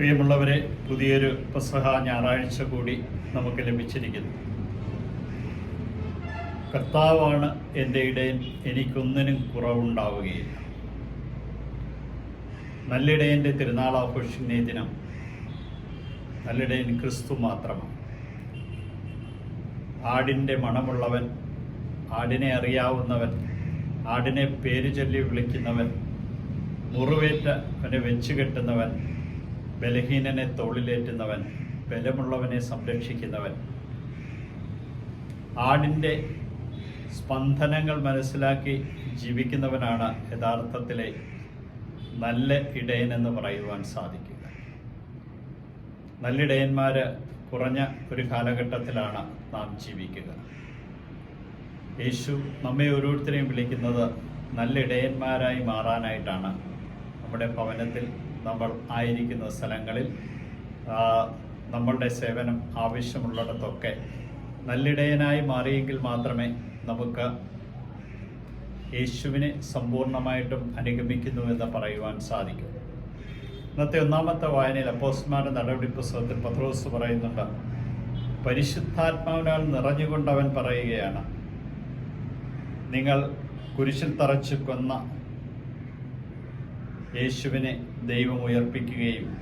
പ്രിയമുള്ളവരെ പുതിയൊരു പെസഹ ഞായറാഴ്ച കൂടി നമുക്ക് ലഭിച്ചിരിക്കുന്നു. കർത്താവാണ് എന്റെ ഇടയൻ എനിക്കൊന്നിനും കുറവുണ്ടാവുകയില്ല. നല്ലിടയന്റെ തിരുനാൾ ആഘോഷിക്കുന്ന ദിനം നല്ലിടയൻ ക്രിസ്തു മാത്രമാണ്. ആടിന്റെ മണമുള്ളവൻ ആടിനെ അറിയാവുന്നവൻ ആടിനെ പേര് ചൊല്ലി വിളിക്കുന്നവൻ മുറിവേറ്റ അവനെ വെച്ചു കെട്ടുന്നവൻ ബലഹീനനെ തോളിലേറ്റുന്നവൻ ബലമുള്ളവനെ സംരക്ഷിക്കുന്നവൻ. ആടിന്റെ സ്പന്ദനങ്ങൾ മനസ്സിലാക്കി ജീവിക്കുന്നവനാണ് യഥാർത്ഥത്തിലെ നല്ല ഇടയനെന്ന് പറയുവാൻ സാധിക്കുക. നല്ലിടയന്മാര് കുറഞ്ഞ ഒരു കാലഘട്ടത്തിലാണ് നാം ജീവിക്കുക. യേശു നമ്മെ ഓരോരുത്തരെയും വിളിക്കുന്നത് നല്ല ഇടയന്മാരായി മാറാനായിട്ടാണ് നമ്മുടെ ഭവനത്തിൽ നമ്മൾ ആയിരിക്കുന്ന സ്ഥലങ്ങളിൽ നമ്മളുടെ സേവനം ആവശ്യമുള്ളിടത്തൊക്കെ നല്ലിടയനായി മാറിയെങ്കിൽ മാത്രമേ നമുക്ക് യേശുവിനെ സമ്പൂർണമായിട്ടും അനുഗമിക്കുന്നുവെന്ന് പറയുവാൻ സാധിക്കും. ഇന്നത്തെ ഒന്നാമത്തെ വായനയിൽ അപ്പോസ്മാരുടെ നടപടി പുസ്തകത്തിൽ പത്രോസ് പറയുന്നുണ്ട് പരിശുദ്ധാത്മാവിനാൽ നിറഞ്ഞുകൊണ്ടവൻ പറയുകയാണ് നിങ്ങൾ കുരിശിൽ തറച്ച് കൊന്ന യേശുവിനെ ദൈവം ഉയർപ്പിക്കുകയും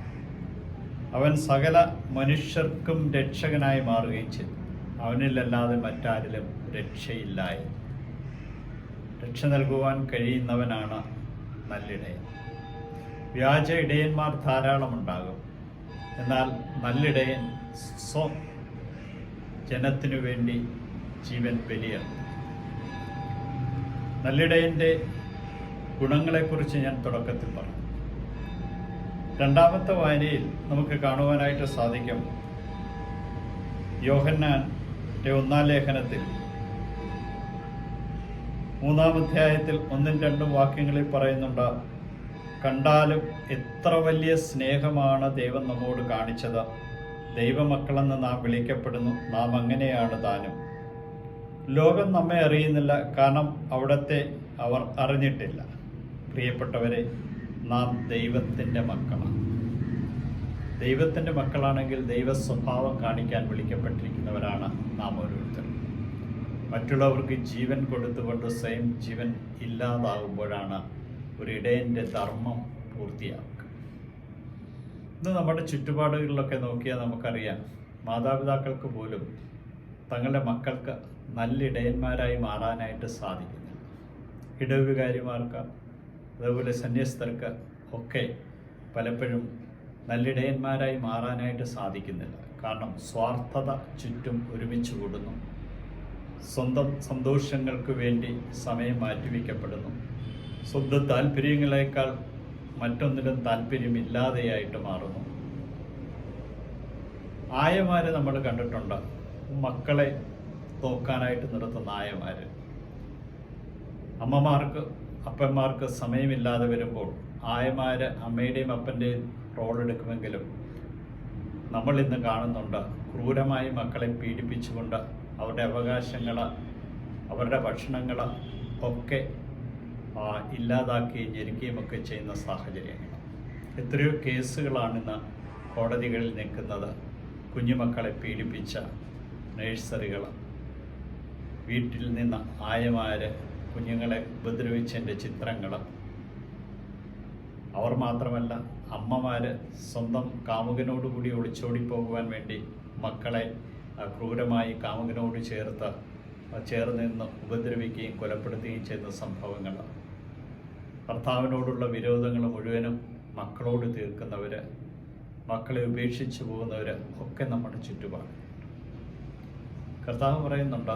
അവൻ സകല മനുഷ്യർക്കും രക്ഷകനായി മാറുകയും ചെയ്തു. അവനിലല്ലാതെ മറ്റാരിലും രക്ഷയില്ലായി രക്ഷ നൽകുവാൻ കഴിയുന്നവനാണ് നല്ലിടയൻ. വ്യാജ ഇടയന്മാർ ധാരാളമുണ്ടാകും. എന്നാൽ നല്ലിടയൻ സ്വ ജനത്തിനു വേണ്ടി ജീവൻ ബലിയാണ് നല്ലിടയന്റെ ഗുണങ്ങളെക്കുറിച്ച് ഞാൻ തുടക്കത്തിൽ പറഞ്ഞു. രണ്ടാമത്തെ വായനയിൽ നമുക്ക് കാണുവാനായിട്ട് സാധിക്കും യോഹന്നാന്റെ ഒന്നാം ലേഖനത്തിൽ. മൂന്നാം അധ്യായത്തിൽ ഒന്നും രണ്ടും വാക്യങ്ങളിൽ പറയുന്നുണ്ട് കണ്ടാലും എത്ര വലിയ സ്നേഹമാണ് ദൈവം നമ്മോട് കാണിച്ചത്. ദൈവമക്കളെന്ന് നാം വിളിക്കപ്പെടുന്നു നാം അങ്ങനെയാണ് താനും. ലോകം നമ്മെ അറിയുന്നില്ല കാരണം അവിടത്തെ അവർ അറിഞ്ഞിട്ടില്ല. പ്രിയപ്പെട്ടവരെ നാം ദൈവത്തിന്റെ മക്കളാണ്. ദൈവത്തിന്റെ മക്കളാണെങ്കിൽ ദൈവ സ്വഭാവം കാണിക്കാൻ വിളിക്കപ്പെട്ടിരിക്കുന്നവരാണ് നാം ഓരോരുത്തരും മറ്റുള്ളവർക്ക് ജീവൻ കൊടുത്തുകൊണ്ട് സ്വയം ജീവൻ ഇല്ലാതാകുമ്പോഴാണ് ഒരു ഇടയന്റെ ധർമ്മം പൂർത്തിയാക്കുക ഇന്ന് നമ്മുടെ ചുറ്റുപാടുകളിലൊക്കെ നോക്കിയാൽ നമുക്കറിയാം മാതാപിതാക്കൾക്ക് പോലും തങ്ങളുടെ മക്കൾക്ക് നല്ല ഇടയന്മാരായി മാറാനായിട്ട് സാധിക്കുന്നു ഇടവികാരിമാർക്ക് അതുപോലെ സന്യസ്തർക്ക് ഒക്കെ പലപ്പോഴും നല്ലിടയന്മാരായി മാറാനായിട്ട് സാധിക്കുന്നില്ല. കാരണം സ്വാർത്ഥത ചുറ്റും ഒരുമിച്ച് കൂടുന്നു. സ്വന്തം സന്തോഷങ്ങൾക്ക് വേണ്ടി സമയം മാറ്റിവെക്കപ്പെടുന്നു. സ്വന്തം താല്പര്യങ്ങളെക്കാൾ മറ്റൊന്നിലും താല്പര്യമില്ലാതെയായിട്ട് മാറുന്നു. ആയമാരെ നമ്മൾ കണ്ടിട്ടുണ്ട്. മക്കളെ നോക്കാനായിട്ട് നിർത്തുന്ന ആയമാര്. അമ്മമാർക്ക് അപ്പന്മാർക്ക് സമയമില്ലാതെ വരുമ്പോൾ ആയമാര് അമ്മയുടെയും അപ്പന്റെയും റോൾ എടുക്കുമെങ്കിലും നമ്മൾ ഇന്ന് കാണുന്നുണ്ട് ക്രൂരമായി മക്കളെ പീഡിപ്പിച്ചുകൊണ്ട് അവരുടെ അവകാശങ്ങൾ അവരുടെ ഭക്ഷണങ്ങൾ ഒക്കെ ഇല്ലാതാക്കുകയും ഞെരുക്കുകയും ഒക്കെ ചെയ്യുന്ന സാഹചര്യങ്ങൾ എത്രയോ കേസുകളാണ് ഇന്ന് കോടതികളിൽ നിൽക്കുന്നത്. കുഞ്ഞുമക്കളെ പീഡിപ്പിച്ച നഴ്സറികൾ വീട്ടിൽ നിന്ന് ആയമാര് കുഞ്ഞുങ്ങളെ ഉപദ്രവിച്ചതിന്റെ ചിത്രങ്ങൾ അവർ മാത്രമല്ല അമ്മമാർ സ്വന്തം കാമുകനോടുകൂടി ഒളിച്ചോടി പോകുവാൻ വേണ്ടി മക്കളെ ക്രൂരമായി കാമുകനോട് ചേർത്ത് ചേർന്ന് നിന്ന് ഉപദ്രവിക്കുകയും കൊലപ്പെടുത്തുകയും ചെയ്യുന്ന സംഭവങ്ങൾ. ഭർത്താവിനോടുള്ള വിരോധങ്ങൾ മുഴുവനും മക്കളോട് തീർക്കുന്നവർ മക്കളെ ഉപേക്ഷിച്ചു പോകുന്നവർ ഒക്കെ നമ്മുടെ ചുറ്റുപാട്. കർത്താവ് പറയുന്നുണ്ട്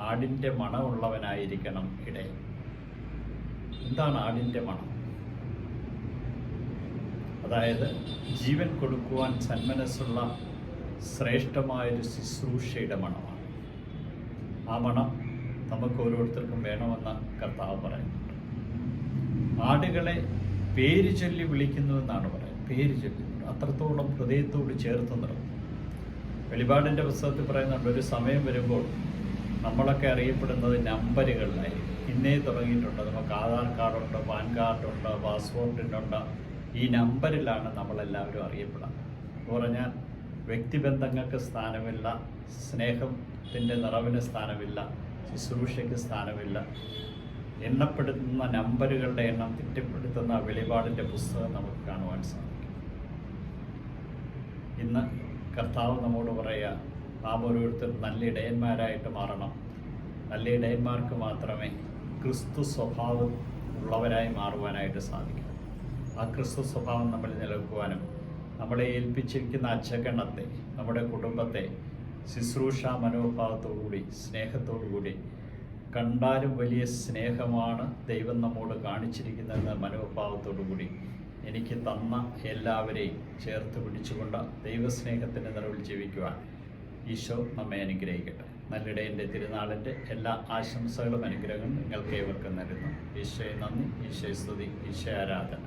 ആടിന്റെ മണമുള്ളവനായിരിക്കണം ഇടയൻ എന്താണ് ആടിന്റെ മണം? അതായത് ജീവൻ കൊടുക്കുവാൻ സന്മനസ്സുള്ള ശ്രേഷ്ഠമായൊരു ശുശ്രൂഷയുടെ മണമാണ്. ആ മണം നമുക്ക് ഓരോരുത്തർക്കും വേണമെന്ന് കർത്താവ് പറയുന്നുണ്ട്. ആടുകളെ പേര് ചൊല്ലി വിളിക്കുന്നു എന്നാണ് പറയുന്നത്. പേര് ചൊല്ലി. അത്രത്തോളം ഹൃദയത്തോട് ചേർത്ത് നിർത്തും വെളിപാടിന്റെ പുസ്തകത്തിൽ പറയുന്നുണ്ട് ഒരു സമയം വരുമ്പോൾ നമ്മളൊക്കെ അറിയപ്പെടുന്നത് നമ്പറുകളിലായിരിക്കും ഇന്നേ തുടങ്ങിയിട്ടുണ്ട്. നമുക്ക് ആധാർ കാർഡുണ്ട് പാൻ കാർഡുണ്ട് പാസ്പോർട്ടിനുണ്ട്. ഈ നമ്പറിലാണ് നമ്മളെല്ലാവരും അറിയപ്പെടുന്നത്. എന്ന് പറഞ്ഞാൽ വ്യക്തിബന്ധങ്ങൾക്ക് സ്ഥാനമില്ല സ്നേഹത്തിന്റെ നിറവിന് സ്ഥാനമില്ല ശുശ്രൂഷയ്ക്ക് സ്ഥാനമില്ല. എണ്ണപ്പെടുത്തുന്ന നമ്പറുകളുടെ എണ്ണം തിട്ടപ്പെടുത്തുന്ന വെളിപാടിന്റെ പുസ്തകം നമുക്ക് കാണുവാൻ സാധിക്കും. ഇന്ന് കർത്താവ് നമ്മോട് പറയുക നാം ഓരോരുത്തരും നല്ല ഇടയന്മാരായിട്ട് മാറണം. നല്ല ഇടയന്മാർക്ക് മാത്രമേ ക്രിസ്തു സ്വഭാവം ഉള്ളവരായി മാറുവാനായിട്ട് സാധിക്കൂ. ആ ക്രിസ്തു സ്വഭാവം നമ്മൾ നിലനിൽക്കുവാനും നമ്മളെ ഏൽപ്പിച്ചിരിക്കുന്ന അച്ചക്കണ്ണത്തെ നമ്മുടെ കുടുംബത്തെ ശുശ്രൂഷ മനോഭാവത്തോടുകൂടി സ്നേഹത്തോടുകൂടി കണ്ടാലും വലിയ സ്നേഹമാണ് ദൈവം നമ്മോട് കാണിച്ചിരിക്കുന്നതെന്ന മനോഭാവത്തോടുകൂടി എനിക്ക് തന്ന എല്ലാവരെയും ചേർത്ത് പിടിച്ചുകൊണ്ട് ദൈവസ്നേഹത്തിന്റെ നിറവിൽ ജീവിക്കുവാൻ ഈശോ നമ്മെ അനുഗ്രഹിക്കട്ടെ. നല്ലിടയന്റെ തിരുനാളിന്റെ എല്ലാ ആശംസകളും അനുഗ്രഹങ്ങളും നിങ്ങൾക്ക് ഏവർക്കും നൽകുന്നു ഈശോയെ നന്ദി ഈശോയെ സ്തുതി ഈശോ ആരാധന.